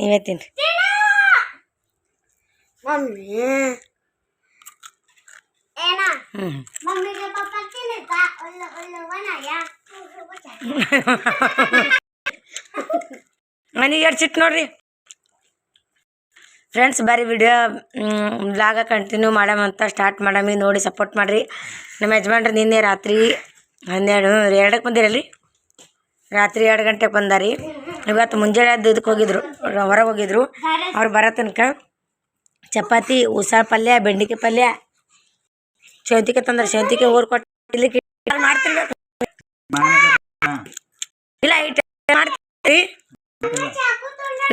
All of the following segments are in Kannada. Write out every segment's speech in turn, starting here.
ನೀವೇ ತಿನ್ರಿ. ಮಮ್ಮಿ. ಏನ? ಹ್ಞೂ ಮಮ್ಮಿಗೆ ಒಳ್ಳೆ ಒಳ್ಳೆ ವನಯ ಮನೆಗೆ ಎಡ್ಸಿಟ್ ನೋಡ್ರಿ. ಫ್ರೆಂಡ್ಸ್ ಬರೀ ವಿಡಿಯೋ ಬ್ಲಾಗ ಕಂಟಿನ್ಯೂ ಮಾಡಮಂತ ಸ್ಟಾರ್ಟ್ ಮಾಡಮಿ. ನೋಡಿ ಸಪೋರ್ಟ್ ಮಾಡಿರಿ. ನಮ್ಮ ಯಜಮಾನ್ರು ನಿನ್ನೆ ರಾತ್ರಿ ಹನ್ನೆರಡು ಎರಡಕ್ಕೆ ಬಂದಿರಲ್ರಿ? ರಾತ್ರಿ ಎರಡು ಗಂಟೆಗೆ ಬಂದಾರಿ. ಇವತ್ತು ಮುಂಜಾನೆ ಇದಕ್ಕೆ ಹೋಗಿದ್ರು ಹೊರಗೆ ಹೋಗಿದ್ರು. ಅವ್ರು ಬರೋ ತನಕ ಚಪಾತಿ ಉಸಾಳ ಪಲ್ಯ ಬೆಂಡಿಕಾಯಿ ಪಲ್ಯ ಶೇವಂತಿಕೆ ತಂದ್ರೆ. ಶೇವಂತಿಕೆ ಊರು ಕೊಟ್ಟು ಇಲ್ಲಿ ಮಾಡ್ತಿರ್ಬೇಕು. ಇಲ್ಲ ಇಟ್ಟು ಮಾಡ್ತೀರಿ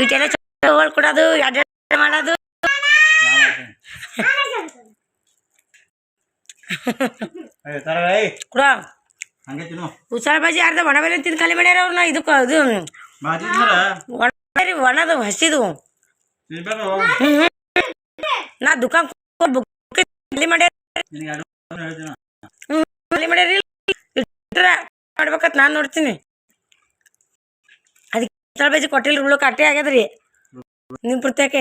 ಇಟ್ಟೆಲ್ಲ ಚೋಳ್ ಕೊಡೋದು ಎರಡು ಮಾಡೋದು. ಉಸಾಳ ಬಾಜಿ ಅರ್ಧ ಒಣ ಬೆಲೆ ತಿಂದು ಖಾಲಿ ಮಾಡ್ಯಾರ ಅವ್ರನ್ನ ಇದಕ್ಕೆ ಇದು ಬಾಜಿ ತಿನ್ನರ ಒಣ ರೀ ಒಣದು ಹಸಿದು. ನಾ ದುಕಾನ್ ಮಾಡ್ಬೇಕತ್ ನಾನು ನೋಡ್ತೀನಿ. ಅದಕ್ಕೆ ಉಸಾಳ ಬಾಜಿ ಕೊಟ್ಟಿಲ್ಲ ಉಳ್ಳು ಕಟ್ಟೆ ಆಗ್ಯದ್ರಿ. ನಿಮ್ಮ ದಾರ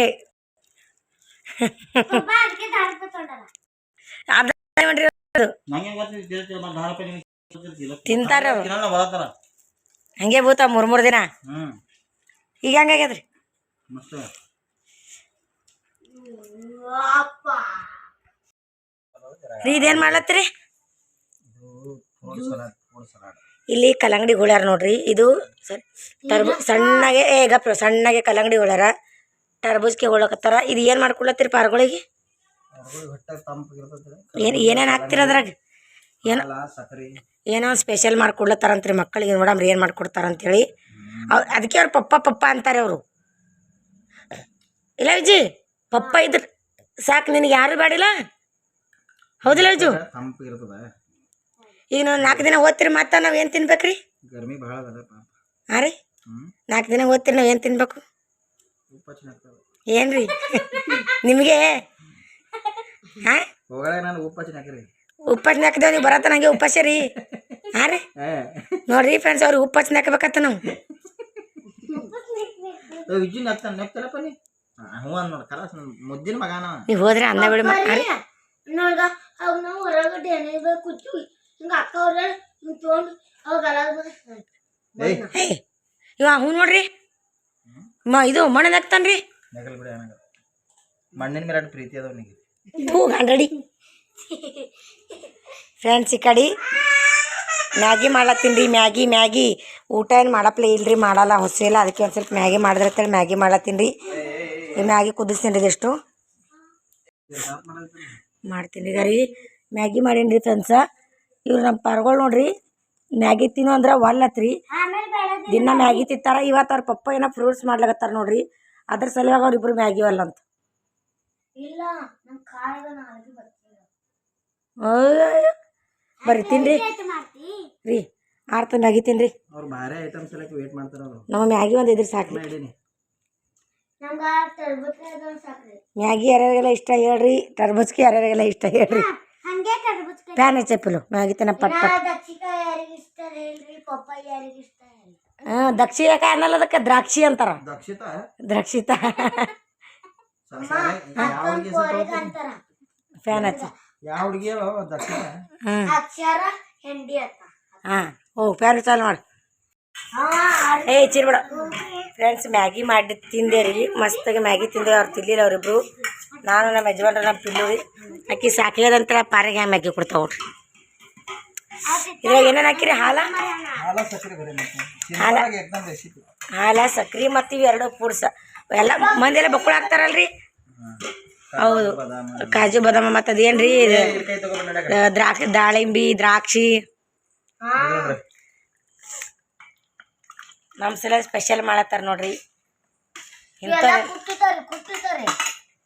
ತಿಂತಾರ ಹಂಗೆ ಬೂತ ಮೂರು ಮೂರು ದಿನ. ಈಗ ಹಂಗಾಗ್ಯದ್ರಿ ರೀ ಇದೇನು ಮಾಡ್ಲತ್ತೀರಿ? ಇಲ್ಲಿ ಕಲ್ಲಂಗಡಿ ಗುಳ್ಯಾರ ನೋಡ್ರಿ ಇದು ಟರ್ಬೂ ಟರ್ಬು ಸಣ್ಣಗೆ ಏ ಗಪ್ಪ ಸಣ್ಣಗೆ ಕಲ್ಲಂಗಡಿ ಗುಳ್ಯಾರ ಟರ್ಬೂಜ್ಗೆ ಹೋಳಕತ್ತಾರ. ಇದು ಏನು ಮಾಡ್ಕೊಳತ್ತೀರಿ ಪಾರ್ಗಳಿಗೆ? ಏನು ಏನೇನು ಹಾಕ್ತೀರ ಅದ್ರಾಗ? ಏನು ಏನೋ ಸ್ಪೆಷಲ್ ಮಾಡ್ಕೊಡ್ಲತ್ತಾರಂತ್ರಿ ಮಕ್ಕಳಿಗೆ ನೋಡಮ್ರಿ ಏನು ಮಾಡ್ಕೊಡ್ತಾರಂತೇಳಿ. ಅವ್ರು ಅದಕ್ಕೆ ಅವ್ರು ಪಪ್ಪ ಪಪ್ಪ ಅಂತಾರೆ ಅವರು. ಇಲ್ಲ ವಿಜಿ ಪಪ್ಪ ಇದ್ರ ಸಾಕು ನಿನಗೆ ಯಾರು ಬೇಡಿಲ್ಲ? ಹೌದಿಲ್ಲ ವಿಜು ಈಗ ನಾವು ನಾಲ್ಕು ದಿನ ಓದ್ತೀರಿ ಮತ್ತೆ ನಾವು ಏನು ತಿನ್ಬೇಕ್ರಿ? ಗರ್ಮಿ ಭಾಳ ಹಾಂ ರೀ? ನಾಲ್ಕು ದಿನ ಓದ್ತೀರಿ ನಾವು ಏನು ತಿನ್ಬೇಕು? ಏನ್ರಿ? ನಿಮಗೆ? ಹಾಂ? ನಾನು ಉಪ್ಪ ಉಪ್ಪಾಚ್ ಹಾಕಿದೇವ್ ನೀವು ಬರತ್ತ ನಂಗೆ ಉಪ್ಪಾಸ ರೀ ಹಾಂ ರೀ. ನೋಡ್ರಿ ಫ್ರೆಂಡ್ಸ್ ಅವ್ರಿಗೆ ಉಪ್ಪಾಚ್ ಹಾಕಬೇಕತ್ತ ನಾವು. ಹಾ, ಮುದ್ದಿನ ಮಗನ ನೀವು ಹೋದ್ರೆ ಅನ್ನ ಬಿಡಿ ಹಾಂ ನೋಡ್ಗ ಅವ್ ನಾವು ಹೊರಗಡೆ ಏನೇ ಕೂತು ಹಿಂಗ ಅಕ್ಕ ಅವ್ರ ಹಿಂಗ್ ತೊಗೊಂಡು ಅವಾಗ ಏಯ್ ಹೇ ಇವ ಹ್ಞೂ ನೋಡ್ರಿ. ಮ ಇದು ಮಣ್ಣು ಹಾಕ್ತಾನ್ರಿ ಮಣ್ಣಿನ ಮೇಲೆ ಪ್ರೀತಿ ಅದ ಅವನಿಗೆ ಹೂ ಗಂಡಡಿ ಫ್ರೆಂಡ್ಸ್ ಈ ಕಡೆ ಮ್ಯಾಗಿ ಮಾಡ್ಲತ್ತೀನಿ ರೀ, ಮ್ಯಾಗಿ ಮ್ಯಾಗಿ. ಊಟ ಏನು ಮಾಡಪ್ಲೆ ಇಲ್ರಿ, ಮಾಡಲ್ಲ ಹೊಸಿಲ್ಲ ಅದಕ್ಕೆ ಒಂದು ಸ್ವಲ್ಪ ಮ್ಯಾಗಿ ಮಾಡಿದ್ರತ್ತೇಳಿ ಮ್ಯಾಗಿ ಮಾಡ್ಲತ್ತೀನಿ ರೀ. ಈ ಮ್ಯಾಗಿ ಕುದಿಸ್ತೀನಿ ರೀ ಇದೆಷ್ಟು. ಮಾಡ್ತೀನಿ ಈಗ ರೀ ಮ್ಯಾಗಿ ಮಾಡೀನಿ ರೀ ಫ್ರೆಂಡ್ಸ ಇವ್ರು ನಮ್ಮ ಪರ್ಗಳು ನೋಡ್ರಿ, ಮ್ಯಾಗಿ ತಿನ್ನು ಅಂದ್ರೆ ಒಲ್ಲತ್ರಿ ದಿನ ಮ್ಯಾಗಿ ತಿಂತಾರ. ಇವತ್ತು ಅವ್ರ ಪಪ್ಪ ಏನೋ ಫ್ರೂಟ್ಸ್ ಮಾಡ್ಲಾಕತ್ತಾರ ನೋಡ್ರಿ. ಅದ್ರ ಸಲುವಾಗಿ ಅವ್ರಿಬ್ರು ಮ್ಯಾಗಿ ಅಲ್ಲ ಅಂತ ಇಲ್ಲ ನಮ್ ಕಾಳಗ ನಾಳೆಗೆ ಬರ್ತೀವಿ ಅಯ್ಯಯ್ಯೋ. ಬರ್ರಿ ತಿನ್ರಿ. ರೀ ಮಾಡ್ತಿ ರೀ ಆರ್ತ ಮ್ಯಾಗಿ ತಿನ್ರಿ. ಅವ್ರು ಬಾರೆ ಐಟಮ್ಸ್ ಎಲ್ಲ ವೇಟ್ ಮಾಡ್ತಾರ ಅವರು. ನಮ್ಮ ಮ್ಯಾಗಿ ಒಂದು ಇದ್ರ ಸಾಕು ಮ್ಯಾಗಿ ಯಾರ್ಯಾರಿಗೆಲ್ಲ ಇಷ್ಟ ಹೇಳ್ರಿ ಟರ್ಬುಜ್ಕಿ ಯಾರ್ಯಾರಿಗೆಲ್ಲ ಇಷ್ಟ ಹೇಳ್ರಿ. ಪ್ಯಾನ್ ಹಚ್ಚಪ್ಪಿಲು ಮ್ಯಾಗಿ ತನ ಪಟ್ ಪಟ್. ಹಾಂ ದಕ್ಷಿಣಕಾಯಿ ಅನ್ನಲ್ಲ ಅದಕ್ಕೆ ದ್ರಾಕ್ಷಿ ಅಂತಾರ. ದಕ್ಷಿತ? ದ್ರಾಕ್ಷಿತ. ಫ್ಯಾನ್ ಹಚ್ಚ. ಯಾವ ಹುಡುಗಿ ಅಕ್ಷರ ಹೆಂಡಿ ಅಂತ. ಹಾಂ. ಓ ಫ್ಯಾನ್ ಚಾಲು ಮಾಡಿ. ಏ ಚಿರ್ಬೇಡ ಫ್ರೆಂಡ್ಸ್ ಮ್ಯಾಗಿ ಮಾಡಿ ತಿಂದೆ ರೀ ಮಸ್ತಾಗಿ ಮ್ಯಾಗಿ ತಿಂದೆ ಅವ್ರು ತಿನ್ನಲಿಲ್ಲ ಅವರಿಬ್ರು. ನಾನು ನಮ್ಮ ಯಜಮಾನ್ರ ನಮ್ಮ ಪಿಲ್ಲು ರೀ. ಅಕ್ಕಿ ಸಾಕಿದಂತ ಪಾರಿಗೆ ಮ್ಯಾಗಿ ಕೊಡ್ತಾವ ನೋಡ್ರಿ. ಇದ್ರಾಗ ಏನೇನು ಹಾಕಿರಿ? ಹಾಲ? ಹಾಲ ಹಾಲ. ಸಕ್ರೆ ಮತ್ತು ಇವು ಎರಡು ಪೂಡ್ಸ ಎಲ್ಲ ಮಂದಿ ಎಲ್ಲ ಬಕ್ಕುಳ ಹಾಕ್ತಾರಲ್ರಿ ಹೌದು. ಕಾಜು ಬಾದಾಮ ಮತ್ತು ಅದೇನು ರೀ ಕೈ ದ್ರಾಕ್ಷಿ ದಾಳಿಂಬಿ ದ್ರಾಕ್ಷಿ. ನಮ್ಮ ಸಲ ಸ್ಪೆಷಲ್ ಮಾಡತ್ತಾರ ನೋಡ್ರಿ. ಇಂಥ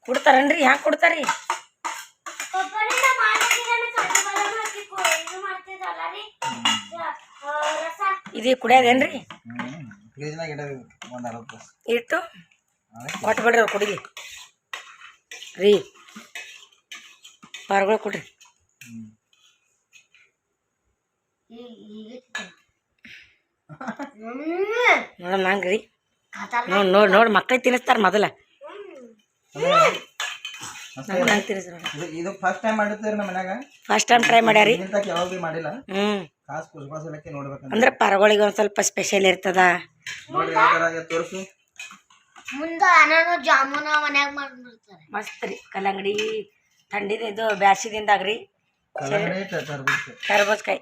ಕೊಡ್ತಾರನ್ರಿ? ಹ್ಯಾಂಗೆ ಕೊಡ್ತಾರಿ? ಇದು ರೀ. ರಸ. ಇದು ಕುಡಿಯೋದೇನ್ರಿ? ಇಟ್ಟು ಕೊಟ್ಟು ಬಿಡ್ರಿ ಅವ್ರು ಕುಡಿಲಿ ರೀ. ಪಾರ್ಗಳು ಕೊಡ್ರಿ. ನೋಡ ನಂಗೆ ರೀ. ನೋಡಿ ನೋಡಿ ನೋಡಿ ಮಕ್ಳಿಗೆ ತಿನ್ನಿಸ್ತಾರೆ ಮೊದಲ. ಇದೆ. ಫಸ್ಟ್ ಟೈಮ್ ಮಾಡಿದ್ರಿ ನಮ್ಮ ಮನ್ಯಾಗ? ಫಸ್ಟ್ ಟೈಮ್ ಟ್ರೈ ಮಾಡ್ಯಾರಿ ಇಂತ ಯಾವಾಗ ಭೀ ಮಾಡಿಲ್ಲ. ಹ್ಞೂ ಕುಸ್ಬಾಸಲಕ್ಕೆ ಅಂದ್ರೆ ಪರಗಳಿಗೆ ಒಂದು ಸ್ವಲ್ಪ ಸ್ಪೆಷಲ್ ಇರ್ತದ. ಯಾವ ತೋರಿಸು. ಮುಂದೆ ಅನಾನು ಜಾಮೂನ ಮನ್ಯಾಗ ಮಾಡ್ಬಿಡ್ತಾರೆ. ಮಸ್ತ್ ರೀ ಕಲ್ಲಂಗಡಿ ಥಂಡಿದ ಇದು ಬ್ಯಾಸಿದಿಂದಾಗ ರೀ ಕಲ್ಲಂಗಡಿ ತರ್ಬೇಕು ಕರ್ಬಸ್ಕಾಯಿ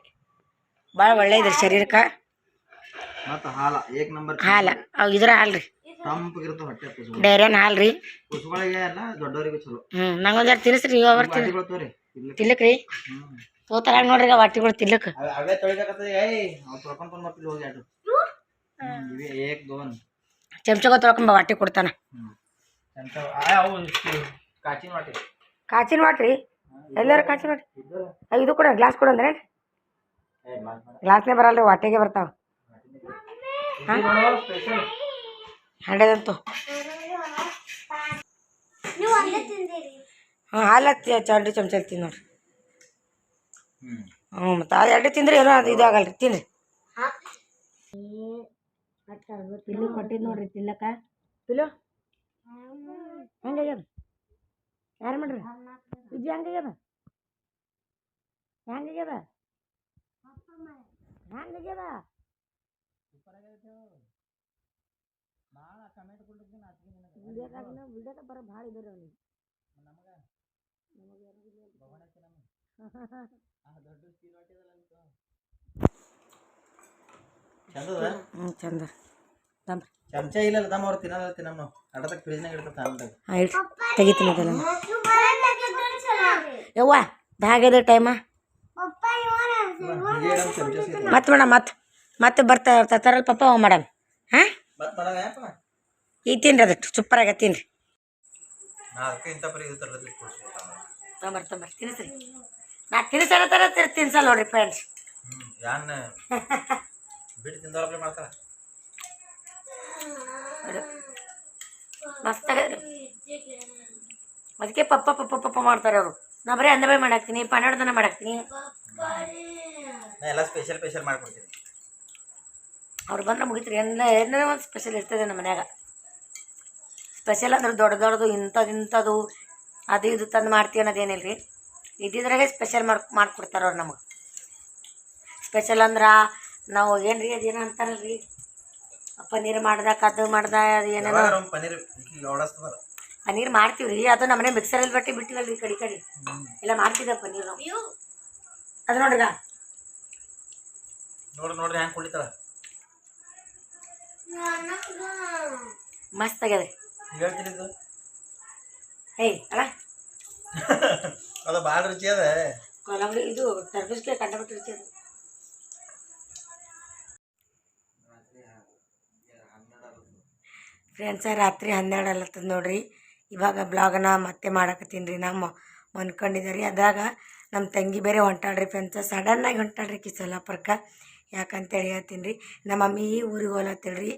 ಭಾಳ ಒಳ್ಳೇದ್ರಿ ಶರೀರಕ್ಕೆ. ಮತ್ತು ಹಾಲ ಏಕ್ ನಂಬರ್ ಹಾಲು ಅವು ಇದ್ರ ಹಾಲು ರೀ ತಂಪಗಿರ್ತಾವ ಹೊಟ್ಟೆ ಕುಸುಬ. ಡೈರಿಯನ್ ಹಾಲು ರೀ ಕುಸುಗಳಿಗೆ ಎಲ್ಲ ದೊಡ್ಡವರಿಗೂ ಚಲೋ. ಹ್ಞೂ ನಂಗೆ ಒಂದು ಜರ ತಿನ್ನಿಸ್ರಿ ಇವ ಬರ್ತೀನಿ. ಬಾಟಿ ಬರ್ತವ್ರಿ ತಿಲ್ಲಕ್ ರೀ ಹ್ಮ್ ತೋತಾರ ನೋಡ್ರಿ ಈಗ ವಾಟಿಗಳು ತಿಲ್ಲಕ್ ಅವೆ- ತೊಳಿಬೇಕತ್ತದ ಏಯ್ ಅವ್ ತೊಳ್ಕೊಂಡ್ ಬಂದ್ ಹೋಗಿ ಎರಡು ಇವೆ ಏಕ್ ದೋನ್. ಚಮಚಗ ತೊಳ್ಕೊಂಬ ವಾಟಿ ಕೊಡ್ತಾನ. ಕಾಚಿನ ವಾಟಿ. ಕಾಚಿನ ವಾಟ್ರಿ? ಎಲ್ಲಾರು ಕಾಚಿನ ವಾಟಿ ಇದು ಕೊಡ ಗ್ಲಾಸ್ ಕೊಡು ಅಂದ್ರೆ ಏ ಮಾಡ್ ಮಾಡ. ಗ್ಲಾಸ್ನೇ ಬರಲ್ರಿ ವಾಟಿಗೆ ಬರ್ತಾವ. ಹಂಡದಂತು ಹಾಂ? ಹಾಲು ಚಂಡಿ ಚಮಚ ತಿನ್ ನೋಡ್ರಿ. ಹ್ಮ್. ಹ್ಞೂ ಮತ್ತು ಅದು ಎರಡು ತಿಂದ್ರೆ ಏನೋ ಅದು ಇದು ಆಗಲ್ರಿ ತಿನ್ರಿ. ತಿನ್ನು ಕೊಟ್ಟಿದ್ದು ನೋಡ್ರಿ ತಿನ್ನಕ ತಿಲು ಹೆಂಗಾಗ್ಯದ ಯಾರು ಮಾಡ್ರಿ? ವಿಜಯ ಹೆಂಗಾಗ್ಯದ ಹೆಂಗಾಗ್ಯದ ಹೆಂಗಾಗ್ಯದ ವಿಡಿಯೋದಾಗ ಬರೋ ಭಾಳ ಇದ್ದಾರೆ ಅವ್ನಿಗೆ ಚಂದದ? ಹ್ಞೂ ಚಂದ. ತಂಬ್ರಿ ಚಮಚ ಇಲ್ಲ ತಮ್ಮ ಅವ್ರು ತಿನ್ನಲ್ಲ ತಿನ್ನಮ್ಮ ಫ್ರಿಜ್ನಾಗ ಇಡ್ತಾರ ತಾಂದಾಗ ಹಾಂ ಇಡ್ರಿ. ತೆಗಿತೀನಿ ಅದೆಲ್ಲ. ಯವ್ವ ಹಾಗಿದೆ ಟೈಮ ಮತ್ತೆ ಮೇಡಮ್ ಮತ್ತೆ ಮತ್ತೆ ಬರ್ತಾ ತರ್ತಾರಲ್ಲ ಪಪ್ಪ ಅವ ಮೇಡಮ್ ಹಾಂ? ಯಾಕಮ್ಮ ಈಗ ತಿನ್ರಿ ಅದಟ್ಟು ಸೂಪರ್ ಆಗ ತಿನ್ರಿ. ನಾ ಅದಕ್ಕೆ ಇಂಥ ಪರಿ ಇದು ತರದಲ್ಲಿ ಕೊಡ್ಸ್ಬಿಟ್ಟ ತೊಂಬರ್ ತೊಂಬರ್ ತಿನ್ನಿಸ್ರಿ. ನಾ ತಿನ್ನಿಸಲ್ಲ ತರ ತಿನ್ಸಲ್ಲ ನೋಡ್ರಿ ಫ್ರೆಂಡ್ಸ್ ಯಾನ್ ಬಿಟ್ಟು ತಿಂದವ್ರಪ್ಲೆ ಮಾಡ್ತಾರ. ಅದಕ್ಕೆ ಪಪ್ಪ ಪಪ್ಪ ಪಪ್ಪ ಮಾಡ್ತಾರೆ ಅವರು. ನಾ ಬರೀ ಅಂದ ಬೈ ಮಾಡಾಕ್ತೀನಿ ಪನ್ನಡದನ ಮಾಡಾಕ್ತೀನಿ. ನಾ ಎಲ್ಲ ಸ್ಪೆಷಲ್ ಸ್ಪೆಷಲ್ ಮಾಡ್ಕೊಡ್ತೀನಿ. ಅವ್ರು ಬಂದ್ರೆ ಮುಗಿತ್ರಿ. ಎಲ್ಲ ಏನಾರ ಒಂದು ಸ್ಪೆಷಲ್ ಇರ್ತದೆ ನಮ್ಮ ಮನ್ಯಾಗ. ಸ್ಪೆಷಲ್ ಅಂದ್ರೆ ದೊಡ್ಡ ದೊಡ್ಡದು ಇಂಥದ್ದು ಇಂಥದ್ದು ಅದು ಇದು ತಂದು ಮಾಡ್ತೀವಿ ಅನ್ನೋದೇನಿಲ್ಲ ರೀ ಇದ್ದಿದ್ರಾಗೆ ಸ್ಪೆಷಲ್ ಮಾಡಿ ಮಾಡ್ಕೊಡ್ತಾರೆ ಅವ್ರು ನಮಗೆ. ಸ್ಪೆಷಲ್ ಅಂದ್ರೆ ನಾವು ಏನು ರೀ ಅದೇನೋ ಅಂತಾರಲ್ಲ ರೀ ಪನ್ನೀರ್ ಮಾಡ್ದ ಅದು ಮಾಡ್ದ ಅದು? ಏನೇನೋ ಪನೀರ್ ಪನೀರ್ ಪನ್ನೀರ್ ಓಡಸ್ತದಾರ ಪನ್ನೀರ್ ಮಾಡ್ತೀವಿ ರೀ ಅದು ನಮ್ಮನೆ ಮಿಕ್ಸರಲ್ಲಿ ಬಟ್ಟಿ ಬಿಟ್ಟಿವಲ್ಲ ರೀ ಕಡೆ ಕಡೆ. ಎಲ್ಲ ಮಾಡ್ತಿದ್ದೆ ಪನ್ನೀರ್ ನಾವು ಅದು ನೋಡ್ರಿ ನೋಡ್ರಿ ನೋಡ್ರಿ ಹೆಂಗ್ ಕುಳಿತಾಳ ಮಸ್ತ್ ಆಗ್ಯದ. ಹೇ ಏಯ್ ಅಲ್ಲ. ಅದು ಭಾಳ ರುಚಿ ಅದ. ಇದು ಟರ್ಬೂಸ್ಗೆ ಕಂಡಬಿಟ್ಟು ರುಚಿ ಅದು. ಫ್ರೆಂಡ್ಸ ರಾತ್ರಿ ಹನ್ನೆರಡು ಅಲ್ಲತ್ತದ ನೋಡ್ರಿ. ಇವಾಗ ಬ್ಲಾಗನ ಮತ್ತೆ ಮಾಡಕತ್ತೀನಿ ರೀ. ನಮ್ಮ ಮನ್ಕೊಂಡಿದ್ದಾರೆ ಅದ್ರಾಗ ನಮ್ಮ ತಂಗಿ ಬೇರೆ ಹೊಂಟಾಳ್ರಿ ಫ್ರೆಂಡ್ಸ ಸಡನ್ನಾಗಿ ಹೊಂಟಾಳ್ರಿ ಕಿ ಪರ್ಕ ಯಾಕಂತೇಳಿ ಹೇಳ್ತೀನಿ ರೀ. ನಮ್ಮ ಮಮ್ಮಿ ಊರಿಗೆ ಹೋಲತ್ತೇಳ್ರಿ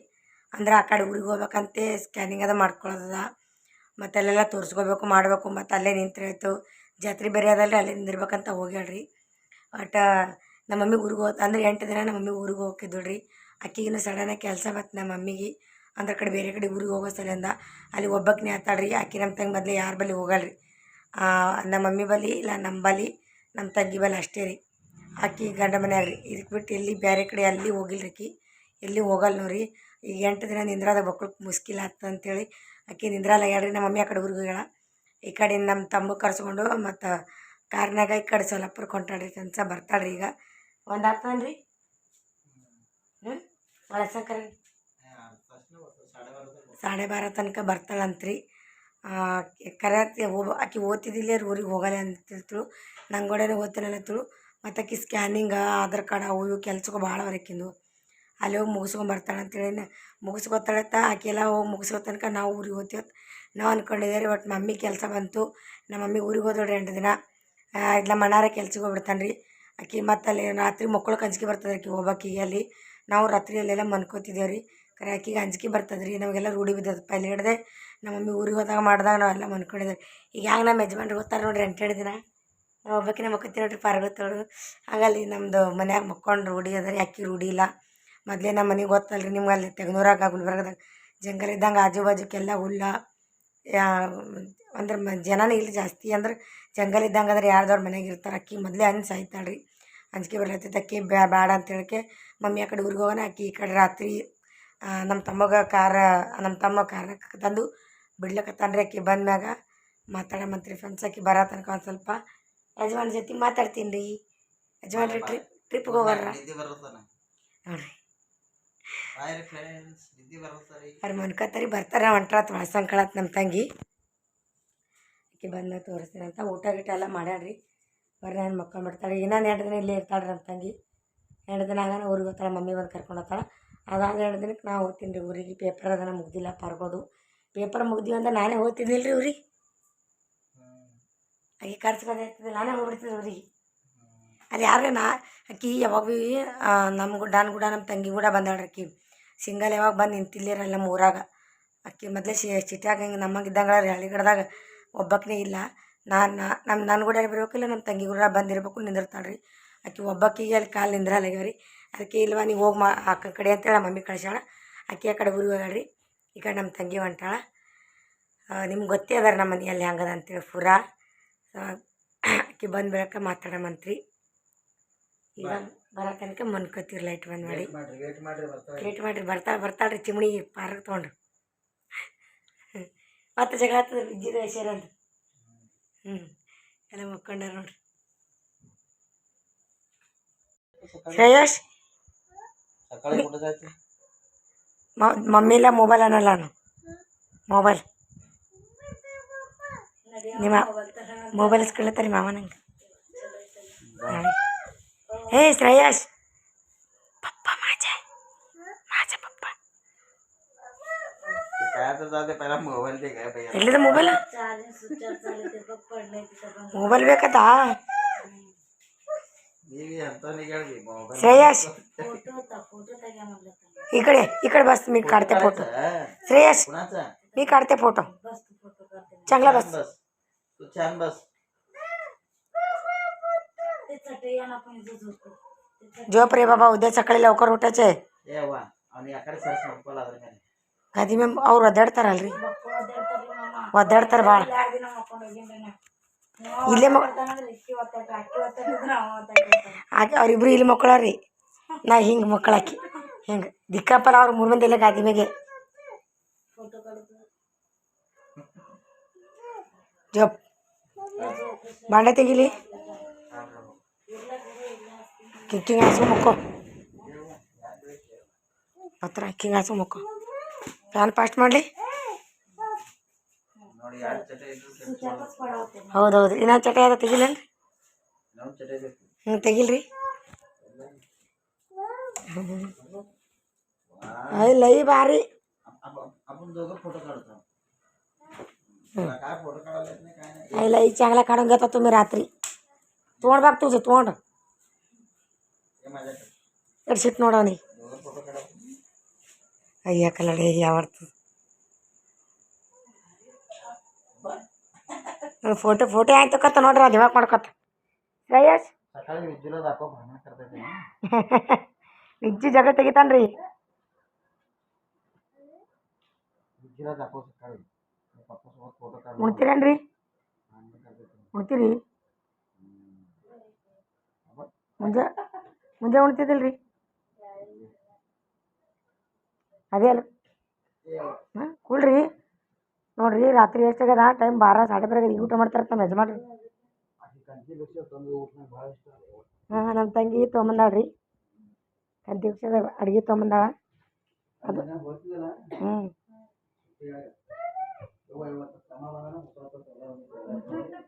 ಅಂದ್ರೆ ಆ ಕಡೆ ಊರಿಗೆ ಹೋಗ್ಬೇಕಂತೆ ಸ್ಕ್ಯಾನಿಂಗ್ ಅದ ಮಾಡ್ಕೊಳ್ಳೋದದ ಮತ್ತು ಅಲ್ಲೆಲ್ಲ ತೋರಿಸ್ಕೋಬೇಕು, ಮಾಡಬೇಕು, ಮತ್ತು ಅಲ್ಲೇ ನಿಂತಿರೋಯ್ತು ಜಾತ್ರೆ ಬೇರೆ ಅದಲ್ಲೇ ಅಲ್ಲೇ ನಿಂದಿರ್ಬೇಕಂತ ಹೋಗ್ಯಾಳ್ರಿ ಬಟ್ ನಮ್ಮ ಮಮ್ಮಿ ಊರಿಗೆ ಹೋದ ಅಂದ್ರೆ ಎಂಟು ದಿನ ನಮ್ಮ ಮಮ್ಮಿ ಊರಿಗೆ ರೀ. ಆಕಿಗಿನ ಸಡನ್ನಾಗಿ ಕೆಲಸ ಮತ್ತು ನಮ್ಮ ಮಮ್ಮಿಗೆ. ಅಂದ್ರೆ ಕಡೆ ಬೇರೆ ಕಡೆ ಊರಿಗೆ ಹೋಗೋ ಸಲಿಂದ ಅಲ್ಲಿ ಒಬ್ಬಕ್ಕೆ ಆತಾಳ್ರಿ, ಆಕೆ ನಮ್ಮ ತಂಗಿ ಮೊದಲು ಯಾರ ಬಳಿ ಹೋಗಲ್ರಿ. ನಮ್ಮ ಮಮ್ಮಿ ಬಳಿ ಇಲ್ಲ ನಮ್ಮ ಬಳಿ ನಮ್ಮ ತಂಗಿ ಬಳಿ ಅಷ್ಟೇ ರೀ. ಆಕಿ ಗಂಡ ಮನ್ಯಾಗ ರೀ. ಇದಕ್ಕೆ ಬಿಟ್ಟು ಎಲ್ಲಿ ಬೇರೆ ಕಡೆ ಅಲ್ಲಿ ಹೋಗಿಲ್ರಿ ಆಕಿ. ಎಲ್ಲಿ ಹೋಗಲ್ಲ ನೋಡ್ರಿ. ಈಗ ಎಂಟು ದಿನ ನಿಂದ್ರಾದ ಮಕ್ಳು ಮುಸ್ಕಿಲ್ ಆಯ್ತು ಅಂತೇಳಿ ಆಕೆ ನಿಂದ್ರಲ್ಲ ಹೇಳ್ರಿ ನಮ್ಮ ಮಮ್ಮಿ ಆ ಕಡೆ ಊರಿಗೆ ಹೋಗ್ಯಾಳ. ಈ ಕಡೆ ನಮ್ಮ ತಮ್ಮ ಕರ್ಸ್ಕೊಂಡು ಮತ್ತು ಕಾರ್ನಾಗ ಈ ಕಡೆ ಸೊಲ್ಲಾಪುರಕ್ಕೆ ಕೊಂಟಾಡ್ರಿ ಕೆಲ್ಸ ಬರ್ತಾಳ್ರಿ ಈಗ. ಒಂದು ಆಗ್ತದನ್ರಿ ಹ್ಞೂ ಒಳಸಂಕರ. ಸಾಡೆ ಬಾರ ತನಕ ಬರ್ತಾಳಂತ್ರಿ. ಕರೆ ಹೋಗ ಆಕಿ ಓದ್ತಿದ್ದಿಲ್ಲ ರೀ ಊರಿಗೆ ಹೋಗಲ್ಲ ಅಂತಿರ್ತಳು. ನಂಗೊಡನೆ ಓದ್ತಾನತ್ತಳು ಮತ್ತು ಆಕೆ ಸ್ಕ್ಯಾನಿಂಗ ಆಧಾರ್ ಕಾರ್ಡ್ ಅವು ಇವು ಕೆಲ್ಸಕ್ಕೆ ಭಾಳ ಹೊರಕಿಂದು ಅಲ್ಲಿ ಹೋಗಿ ಮುಗಿಸ್ಕೊಂಡು ಬರ್ತಾಳೆ ಅಂತೇಳಿ ಮುಗಿಸ್ಕೊತಾಳತ್ತ ಆಕೆಲ್ಲ ಹೋಗಿ ಮುಗಿಸೋ ತನಕ ನಾವು ಊರಿಗೆ ಹೋಗ್ತೀವಿ. ನಾವು ಅಂದ್ಕೊಂಡಿದ್ದೆ ರೀ ಒಟ್ಟು ಮಮ್ಮಿ ಕೆಲಸ ಬಂತು. ನಮ್ಮ ಮಮ್ಮಿ ಊರಿಗೆ ಹೋದೋಡ್ರಿ ಎಂಟು ದಿನ. ಇಲ್ಲ ಮಣ್ಣಾರ ಕೆಲ್ಸಕ್ಕೆ ಹೋಗ್ಬಿಡ್ತಾನೆ ರೀ ಆಕೆ ಮತ್ತೆ ಅಲ್ಲಿ ರಾತ್ರಿ ಮಕ್ಕಳು ಕಂಚಿಗೆ ಬರ್ತದೆ ಆಕಿ ಹೋಗ್ಬೇಕೀಗ ಅಲ್ಲಿ. ನಾವು ರಾತ್ರಿ ಅಲ್ಲೆಲ್ಲ ಮನ್ಕೋತಿದ್ದೇವೆ ರೀ ಖರೆ ಆಕಿಗೆ ಅಂಜಿಕೆ ಬರ್ತದೆ ರೀ ನಮಗೆಲ್ಲ ರೂಢಿ ಬಿದ್ದದ. ಪೈಲೆ ಹಿಡ್ದೆ ನಮ್ಮ ಮಮ್ಮಿ ಊರಿಗೆ ಹೋದಾಗ ಮಾಡಿದಾಗ ನಾವೆಲ್ಲ ಮನ್ಕೊಂಡಿದ್ದೇವೆ ಈಗ ಹ್ಯಾಂಗೆ ನಮ್ಮ ಯಜಮಾನ್ರು ಗೊತ್ತಾರೆ ನೋಡ್ರಿ ಎಂಟೆರಡು ದಿನ? ನಾವು ಒಬ್ಬಾಕಿನ ಮಕ್ಕೋತೀವಿ ನೋಡ್ರಿ ಪಾರ್ವತೋಳು ಹಾಗಲ್ಲಿ ನಮ್ಮದು ಮನ್ಯಾಗ ಮಕ್ಕೊಂಡು ರೂಢಿ ಅದ ಅಕ್ಕಿ ರೂಢಿ ಇಲ್ಲ. ಮೊದಲೇ ನಮ್ಮ ಮನೆಗೆ ಗೊತ್ತಲ್ಲ ರೀ ನಿಮ್ಗೆ ಅಲ್ಲಿ ತೆಗ್ನೂರಾಗ, ಗುಲ್ಬರ್ಗದಾಗ. ಜಂಗಲ್ ಇದ್ದಂಗೆ ಆಜು ಬಾಜುಕ್ಕೆಲ್ಲ ಹುಲ್ಲ ಅಂದ್ರೆ ಮ, ಜನನೇ ಇಲ್ಲಿ ಜಾಸ್ತಿ ಅಂದ್ರೆ ಜಂಗಲ್ ಇದ್ದಂಗೆ ಅಂದ್ರೆ ಯಾರ್ದವ್ರ ಮನೆಗೆ ಇರ್ತಾರೆ. ಅಕ್ಕಿ ಮೊದಲೇ ಅನ್ ಸಾಯ್ತಾಳೆ ರೀ ಅಂಜಿಕೆ ಬರ್ಲತ್ತೈತೆ, ಅಕ್ಕಿ ಬ್ಯಾ ಬೇಡ ಅಂತ ಹೇಳಕ್ಕೆ ಮಮ್ಮಿ ಆ ಕಡೆ ಊರಿಗೆ ಹೋಗೋಣ, ಅಕ್ಕಿ ಈ ಕಡೆ ರಾತ್ರಿ ನಮ್ಮ ತಮ್ಮಗ ಕಾರ ನಮ್ಮ ತಮ್ಮ ಕಾರ ತಂದು ಬಿಡ್ಲಕತ್ತಾನ್ರಿ ಆಕಿ ಬಂದ್ಮ್ಯಾಗ. ಮಾತಾಡಮಂತ್ರಿ ಫ್ರೆಂಡ್ಸ್ ಆಕಿ ಬರೋ ತನಕ ಒಂದು ಸ್ವಲ್ಪ ಯಜಮಾನ್ ಜೊತೆ ಮಾತಾಡ್ತೀನಿ ರೀ ಯಜಮಾನ್ರಿ ಟ್ರಿಪ್ ಟ್ರಿಪ್ಗೆ ಹೋಗೋರ ನೋಡ್ರಿ. ಅವ್ರು ಮನ್ಕತ್ತರಿ ಬರ್ತಾರೆ ಹೊಂಟ್ರಾತ್ ಒಳಸಂಕಳತ್ ನಮ್ಮ ತಂಗಿ. ಆಕೆ ಬಂದ ತೋರಿಸ್ತೀನಿ ಅಂತ ಊಟ ಗೀಟ ಎಲ್ಲ ಮಾಡ್ಯಾಡ್ರಿ ಬರ್ರಿ ನಾನು ಬಿಡ್ತಾಳೆ ಇನ್ನೊಂದು ಎರಡು ದಿನ ಇಲ್ಲೇ ಇರ್ತಾಳೆ ನಮ್ಮ ತಂಗಿ. ಎರಡು ದಿನ ಆಗಾನ ಊರಿಗೆ ಹೋಗ್ತಾಳೆ ಮಮ್ಮಿ ಬಂದು ಕರ್ಕೊಂಡು ಹೋಗ್ತಾಳೆ. ಅದಾದ ಎರಡು ದಿನಕ್ಕೆ ನಾ ಹೋಗ್ತೀನಿ ರೀ ಊರಿಗೆ. ಪೇಪರ್ ಅದನ್ನ ಮುಗ್ದಿಲ್ಲ ಪರ್ಗೋದು ಪೇಪರ್ ಮುಗ್ದೀವಿ ಅಂದ್ರೆ ನಾನೇ ಓದ್ತಿದ್ದಿಲ್ಲ ರೀ ಊರಿಗೆ ಆಕೆ ಖರ್ಚು ಬಂದಿರ್ತದೆ ನಾನೇ ಹೋಗ್ಬಿಡ್ತಿದ್ದೆ ಊರಿಗೆ. ಅದು ಯಾರೇ ನಾ ಅಕ್ಕಿ ಯಾವಾಗ ಭೀ ನಮ್ಮ ಗುಡ್ಡಾನ ಗುಡ ನಮ್ಮ ತಂಗಿ ಕೂಡ ಬಂದಾಳ್ರಿ ಅಕ್ಕಿ. ಸಿಂಗಲ್ ಯಾವಾಗ ಬಂದು ನಿಂತಿಲ್ಲಿರಲ್ಲ ನಮ್ಮ ಊರಾಗ. ಅಕ್ಕಿ ಮೊದಲೇ ಸಿಟ್ಯಾಗ ಹಿಂಗೆ ನಮ್ಮಂಗೆ ಇದ್ದಂಗೆ ರೀ ಹಳ್ಳಿಗಡ್ದಾಗ ಒಬ್ಬಕ್ಕನೇ ಇಲ್ಲ. ನಾನು ನಮ್ಮ ನನ್ನ ಕೂಡ ಬರಬೇಕಿಲ್ಲ ನಮ್ಮ ತಂಗಿ ಕೂಡ ಬಂದಿರಬೇಕು ನಿಂದಿರ್ತಾಳೆ ರೀ ಆಕೆ ಒಬ್ಬಕ್ಕಿಗೆ ಅಲ್ಲಿ ಕಾಲು ನಿಂದ್ರಲ್ಲ ರೀ ಅದಕ್ಕೆ ಇಲ್ವ ನೀವು ಹೋಗಿ ಮಾ ಆ ಕಡೆ ಅಂತೇಳಿ ನಮ್ಮ ಮಮ್ಮಿ ಕಳ್ಸ್ಯಾಳ. ಆಕೆ ಆ ಕಡೆ ಊರಿಗೆ ಹೋಗ್ಯಾಳ್ರಿ. ಈ ಕಡೆ ನಮ್ಮ ತಂಗಿ ಹೊಂಟಾಳ. ನಿಮ್ಗೆ ಗೊತ್ತೇ ಅದಾರ ನಮ್ಮ ಮನೆಯಲ್ಲಿ ಹೆಂಗದ ಅಂತೇಳಿ ಪೂರಾ. ಆಕೆ ಬಂದು ಬೆಳಕ ಮಾತಾಡಮಂತ್ರಿ ಈಗ ಬರೋ ತನಕ ಮನ್ಕೋತೀರಿ ಲೈಟ್ ಬಂದ್ ಮಾಡಿ. ವೇಟ್ ಮಾಡ್ರಿ ಬರ್ತಾಳೆ ಬರ್ತಾಳ್ರಿ. ಚಿಮಣಿ ಪಾರ್ಕ್ ತೊಗೊಂಡ್ರು ಮತ್ತೆ ಜಗಳ ಆಗ್ತದೆ ಹೆಸರು ಅಂತ. ಹ್ಞೂ ಎಲ್ಲ ಮುಕ್ಕೊಂಡಾರ ನೋಡ್ರಿ. ಶ್ರೇಯಸ್ सकाळी कुठं जायचं? म- मम्मीला मोबाईल आणायला आणू. मोबाईल. मोबाईलच केलं तरी मामा नाही हे श्रेयस. पप्पा माझा माझा पप्पा. मोबाईल मोबाईल मोबाईल हा श्रेयश इकडे इकडे बस मी काढते फोटो. श्रेयश मी काढते फोटो. चांगला बस. छान बस. झोप रे बाबा उद्या सकाळी लवकर उठायचे. गादी मॅम. और वदडतर अल्री वदडतर बाळ. ಮೇಲೆ ಇಲ್ಲೇ ಮಕ್ಕಳು ಆಕೆ ಅವ್ರಿಬ್ರು ಇಲ್ಲಿ ಮಕ್ಕಳವ್ರಿ ನಾ ಹಿಂಗೆ ಮಕ್ಕಳಾಕಿ ಹಿಂಗೆ. ದಿಕ್ಕಾಪಲ್ಲ ಅವ್ರು ಮೂರು ಮಂದಿ ಇಲ್ಲ ಗಾದಿ ಮ್ಯಾಗೆ. ಜೋಪ್. ಬಾಂಡೆ ತೆಗಿಲಿ. ಕಿಕ್ಕಿಂಗ್ ಹಾಸು ಮಕ್ಕೋ. ಹತ್ರ ಕಿಂಗ್ ಹಾಸು ಮಕ್ಕೋ. ಫ್ಯಾನ್ ಫಾಸ್ಟ್ ಮಾಡಲಿ? ಹೌದೌದು ಇನ್ನೊಂದು ಚಟ ಅದ ತೆಗಿಲೇನ್ರಿ ನಾವು ಚಟೆ ಬೇಕು ಹ್ಞೂ ತೆಗಿಲ್ರಿ ಅಯ್ಯ ಲೈ ಭಾರಿ आप- आपण दोघं फोटो काढतो मला काय फोटो काढायला येत नाही काय नाही आई लई चांगला काढून घेता तुम्ही रात्री तोंड बघ तुझं तोंड हे माझ्याकडे इकडे ನೋಡವನಿ दोघं ಫೋಟೋ ಫೋಟೋ ಆಯ್ತು ತಕೊತ ನೋಡ್ರಿ ಅದು ಇವಾಗ ಮಾಡ್ಕೊತ. ಶ್ರೇಯಸ್? ನಿಜ್ಜಿ ಜಗ ತೆಗಿತಾನ್ರಿ. ಉಣ್ತೀರೇನ್ರಿ ಉಣ್ತೀರಿ ಮುಂಜಾ ಮುಂಜಾ ಉಣ್ತಿದ್ದಿಲ್ರಿ ಅದೇ ಅಲ್ಲ. ಹಾಂ ಕೂಳ್ರಿ ನೋಡ್ರಿ, ರಾತ್ರಿ ಎಷ್ಟಾಗ್ಯದ ಟೈಮ್ ಬಾರ ಸಾಡೆ ಬರಾಗದ ಊಟ ಮಾಡ್ತಾರೆ ತಮ್ಮ ಯಜಮಾನ್ರಿ. ಹಾಂ ನಮ್ಮ ತಂಗಿ ತೊಗೊಂಬಂದಾಳ್ರಿ. ಕಂತಿ ವಿಷಯದ ಅಡ್ಗೆ ತೊಗೊಂಬಂದಾಳ. ಅದು ಹ್ಞೂ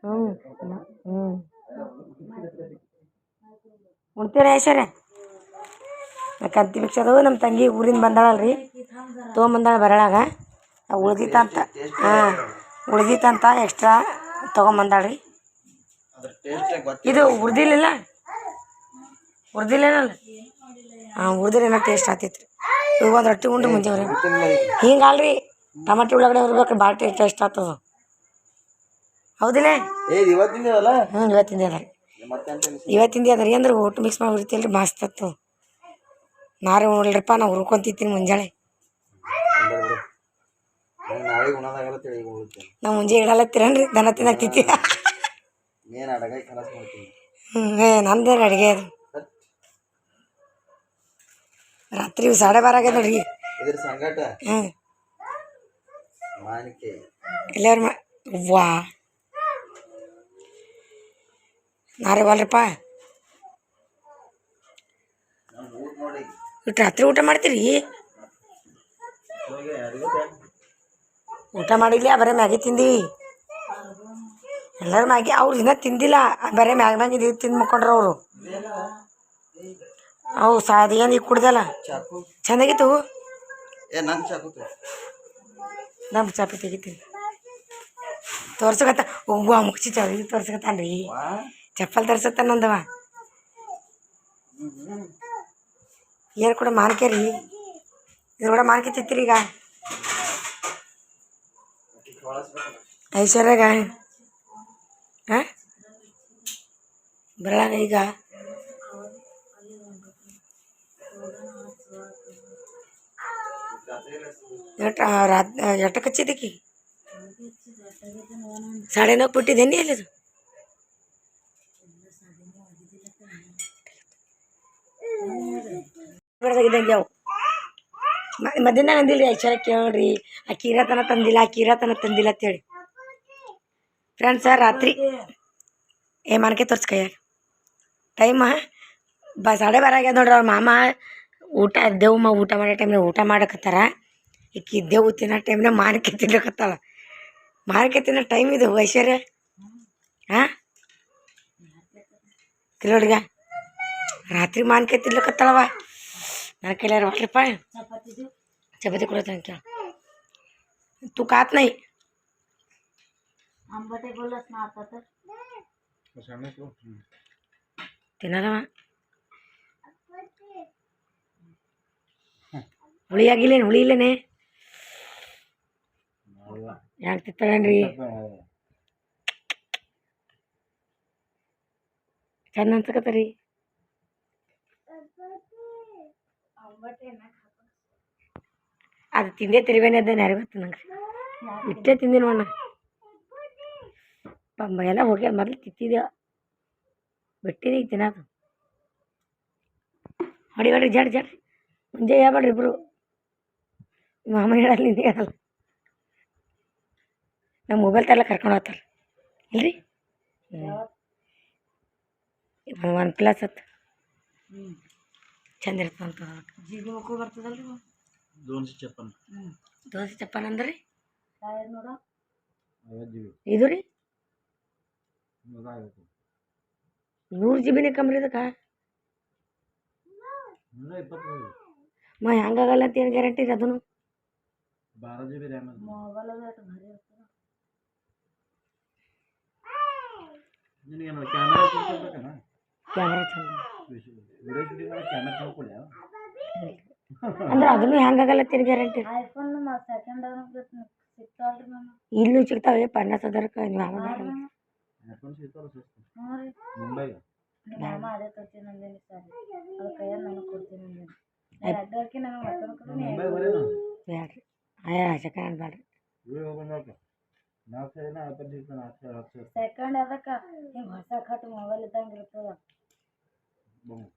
ಹ್ಞೂ ಹ್ಞೂ ಉಣ್ತೀರ ಐಶ್ವರ್ಯ ಕಂತಿ ಭಿಕ್ಷದು ನಮ್ಮ ತಂಗಿ ಊರಿಂದ ಬಂದಾಳಲ್ರಿ. ತೊಗೊಂಬಂದಾಳ ಬರಳಾಗ. ಉಳ್ದಿತ್ತಂತ. ಹಾಂ ಉಳ್ದಿತ್ತಂತ ಎಕ್ಸ್ಟ್ರಾ ತೊಗೊಂಬಂದಾಳ್ರಿ. ಇದು ಉರ್ದಿಲ್ಲ ಉರ್ದಿಲ್ಲೇನಲ್ಲ ಹಾಂ ಉರ್ದಿಲ್ಲ ಟೇಸ್ಟ್ ಆತೈತ್ರಿ. ಈಗ ಒಂದು ರೊಟ್ಟಿ ಉಂಡು ಮುಂಜಾನೆ ಹಿಂಗಲ್ರಿ ಟಮಾಟಿ ಒಳಗಡೆ ಇರ್ಬೇಕು ಭಾಳ ಟೇಸ್ಟ್ ಟೇಸ್ಟ್ ಆಗ್ತದ ಹೌದಿಲ್ಲ? ಹ್ಞೂ ಇವತ್ತಿಂದ ಅದ ಇವತ್ತಿಂದ ಅದ ರೀ ಅಂದ್ರೆ ಊಟ ಮಿಕ್ಸ್ ಮಾಡಿ ರೀ ಮಸ್ತ್ ಆಗ್ತದ ನಾರೇ ಉಳ್ರಪ್ಪ ನಾವು ಹುರ್ಕೊಂತಿತ್ತೀನಿ ಮುಂಜಾನೆ ನಾಳೆಗೆ ಉಣ್ಣದಾಗಲ್ಲ ತಿಳಿ ಉಳ್ತೇನೆ ನಾವು ಮುಂಜೆ ಇಡಲತ್ತೀರೇನ್ರಿ ದನ ತಿನ್ನಕ್ತಿತ್ತಿ ಏನು ಅಡಗಾಯಿ ಕಲಸ್ ಮಾಡ್ತೀನಿ. ಏ ಅಡುಗೆ ಅದು? ರಾತ್ರಿ ಸಾಡೆ ಬಾರ ಆಗ್ಯದ ನೋಡ್ರಿ. ಇದ್ರ ಸಂಗಟ? ಹ್ಞೂ ಮಾನಿಕೆ. ಎಲ್ಲಾರು ಮಾ ವಾ ನಾರೇ ನೋಡಿ. ಇಟ್ಟು ರಾತ್ರಿ ಊಟ ಮಾಡ್ತೀರಿ? ಹೋಗಿ ಯಾರಿಗೂ. ಊಟ ಮಾಡಿಲ್ಲ ಬರೀ ಮ್ಯಾಗಿ ತಿಂದೀವಿ. ಎಲ್ಲರೂ ಮ್ಯಾಗಿ ಅವ್ರು ಇನ್ನೂ ತಿಂದಿಲ್ಲ. ಬರೀ ಮ್ಯಾಗಿ ಮ್ಯಾಗಿ ಇದು ತಿಂದು ಮುಕ್ಕೊಂಡ್ರು ಅವರು. ಅವು ಸಾದಿಯನ್ ಈಗ ಕುಡ್ದಲ್ಲ. ಚೆಂದಾಗಿತ್ತು. ನಮ್ಮ ಚಾಪಿ ತೆಗಿತೀನಿ. ತೋರ್ಸಕತ್ತ. ಒಬ್ಬ ಮುಗಿಸಿ ಚವಿ ತೋರ್ಸಕತ್ತಾನ್ರಿ. ವಾ? ಚಪ್ಪಲ್ ತರ್ಸತ್ತ ನಂದವ. ಏನು ಕೂಡ ಮಾನ್ಕೆ ರೀ. ಇದ್ರ ಕೂಡ ಮಾನ್ಕೆ ತಿತ್ತರಿ ಈಗ. ಹೊಳಸ್ಬೇಕಲ್ಲ. ಐಶ್ವರ್ಯಾಗ ಹಾಂ ಬರಲಾಗ ಈಗ ಎಟ್ ರಾತ್ ಎಟ್ಟಕ್ಕೆ ಹಚ್ಚಿದ್ದಕ್ಕಿ ಸಾಡೆ ನಾಲ್ಕು ಬಿಟ್ಟಿದ್ದೇನೆ ಎಲ್ಲಿದು ಬೆಳೆದಾಗಿದ್ದಂಗೆ ಅವು ಮ- ಮಧ್ಯಾಹ್ನ ಅಂದಿಲ್ಲ ರೀ ಕೇಳ್ರಿ. ಆ ಕೀರತನ ತಂದಿಲ್ಲ, ಆ ಕೀರತನ ತಂದಿಲ್ಲ ಅಂತೇಳಿ. ಫ್ರೆಂಡ್ಸ ರಾತ್ರಿ. ಏ, ಮನಕೆ ತೋರ್ಸ್ ಕೈಯಾಗ. ಟೈಮ ಬ, ಸಾಡೆ ಬಾರ ಆಗ್ಯದ ನೋಡ್ರಿ ಅವ್ರ ಮಾಮ. ಊಟ ದೇವಮ್ಮ ಊಟ ಮಾಡೋ ಟೈಮ್ನಾಗ ಊಟ ಮಾಡಕತ್ತಾರ. ಈಕಿ ದೇವು ತಿನ್ನೋ ಟೈಮ್ನಾಗ ಮಾನಕೆ ತಿನ್ನಕತ್ತಾಳ ಮಾರ್ಕೆ ತಿನ್ನೋ ಟೈಮ್ ಇದು, ಐಶ್ವರ್ಯ. ಹಾಂ ಕಿಲೋಡ್ಗ ರಾತ್ರಿ ಮಾನ್ಕೆ ತಿನ್ಲಕತ್ತಾಳವ ನನ್ನ ಕೈಲಾರ ವಾಟ್ರಪ್ಪ ಚಪಾತಿ ಕೊಡತ್ತಾನ ಕೇಳ तू खात नाही ತಿನ್ನದವ ಹುಳಿ ಆಗಿಲ್ಲೇನು ಹುಳಿ ಇಲ್ಲೇನೆ ಯಾಕೆ ತಿಂತಾಳೇನ್ರಿ ಚಂದ ಅನ್ಸಕತ್ತರಿ ಅದು ತಿಂದೇ ತಿರುವೇನೆ ಅದ ಯಾರಿಗೆ ಗೊತ್ತು ನಂಗೆ. ಇಟ್ಟೇ ತಿಂದಿನ ಅಣ್ಣ ಪಂಬ ಎಲ್ಲ ಹೋಗ್ಯ ಮೊದಲು ತಿತ್ತಿದ್ಯ ಬಿಟ್ಟಿದೆ ಈಗ ತಿನ್ನೋದು. ಹೊಡಿ ಹೊಡಿ, ಜಡ್ ಜಡ್. ಮುಂಜೆ ಹೇಳ್ಬೇಡ್ರಿ ಇಬ್ರು. ಮಾಮ ಹೇಳಲ್ಲ ನಿಂದೆ ಹೇಳಲ್ಲ. ನಮ್ಮ ಮೊಬೈಲ್ ತರಲ್ಲ ಕರ್ಕೊಂಡು ಹೋಗ್ತಾರೆ. ಇಲ್ರಿ? ಒನ್ ಪ್ಲಸ್ ಹತ್ತು ಚಂದ ಇರ್ತಂತ ಜೀಗಿ ಮುಕ್ಕು ಬರ್ತದಲ್ರಿ ದೋನ್ಸಿ ಚಪ್ಪನ್ ದೋನ್ಸಿ ಚಪ್ಪನ್ ಅಂದ್ರಿ? ಇದು ರೀ? ನೂರು ಜಿ ಬಿನೇ ಕಮ್ರಿ ಇದಕ್ಕೆ? ಮ ಹೆಂಗಾಗಲ್ಲ ಅಂತ ಏನು ಗ್ಯಾರಂಟಿ ರೀ ಅದನ್ನು ಬಾರ ಕ್ಯಾಮ್ರಾ ಚಂದ. ಅಂದ್ರೆ ಅದನ್ನು ಹೆಂಗಾಗಲ್ಲ ಅಂತ ಏನು ಗ್ಯಾರಂಟಿ ಇಲ್ಲೂ ಸಿಗ್ತಾವೆ ಪನ್ನಾಸ್ ಹಜಾರಕ್ಕೆ ನೀವು ಆಮೇಲೆ ಐಫೋನ್ ಸಿಗ್ತಾರ ಸ್ವಸ್ಥ ಮುಂಬೈಗ. ಮುಂಬೈ ಬರೇನು ಬೇಡ್ರಿ ಆಯ ಸೆಕೆಂಡ್ ಬೇಡ್ರಿ ಸೆಕೆಂಡ್ ಅದಕ್ಕೆ ಹಿಂಗೆ ಹೊಸ ಕಟ್ ಮೊಬೈಲ್ ಇದ್ದಂಗೆ ಇರ್ತದ. bon,